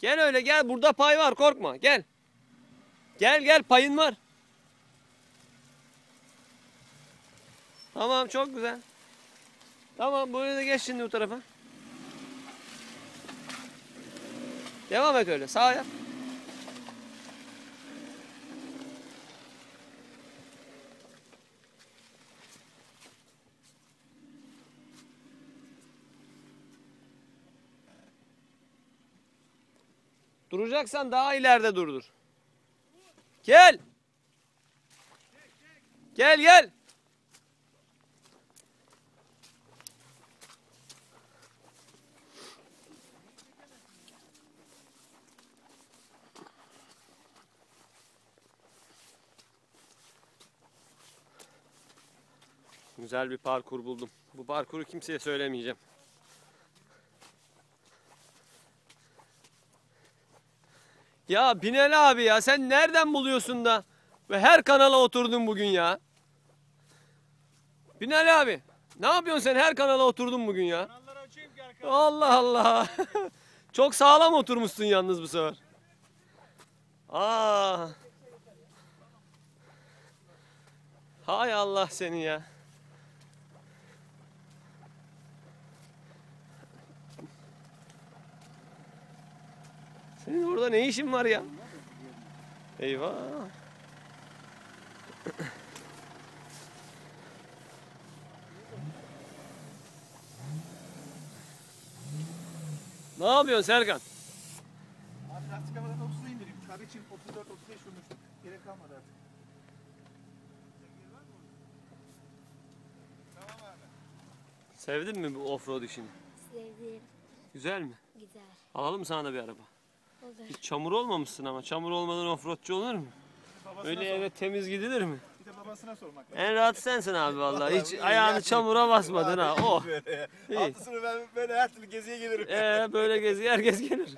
Gel öyle gel burada pay var korkma gel. Gel gel payın var. Tamam çok güzel. Tamam böyle de geç şimdi bu tarafa. Devam et öyle sağ yap. Duracaksan daha ileride durdur. Gel. Gel gel. Güzel bir parkur buldum. Bu parkuru kimseye söylemeyeceğim. Ya Binel abi ya sen nereden buluyorsun da ve her kanala oturdun bugün ya. Binel abi ne yapıyorsun sen her kanala oturdun bugün ya. Kanalları açayım ki arkadaşlar. Allah Allah. Çok sağlam oturmuşsun yalnız bu sefer. Aa. Hay Allah seni ya. Senin orada ne işin var ya? Eyvah. Ne yapıyorsun Serkan? Abi lastik havadan 30'a indireyim. Kar için 34 35 vurmuştum. Gerek kalmadı artık. Sevdin mi bu offroad işini? Sevdim. Güzel mi? Güzel. Alalım sana da bir araba. Olur. Hiç çamur olmamışsın ama. Çamur olmadan offroadçu olur mu? Babasına Öyle sor. eve temiz gidilir mi? Bir de babasına sormak lazım. En rahat sensin abi vallahi. Hiç ayağını çamura basmadın ha. Oh. Sonu ben böyle her türlü geziye gelirim. Ee, böyle gezi herkes gelir.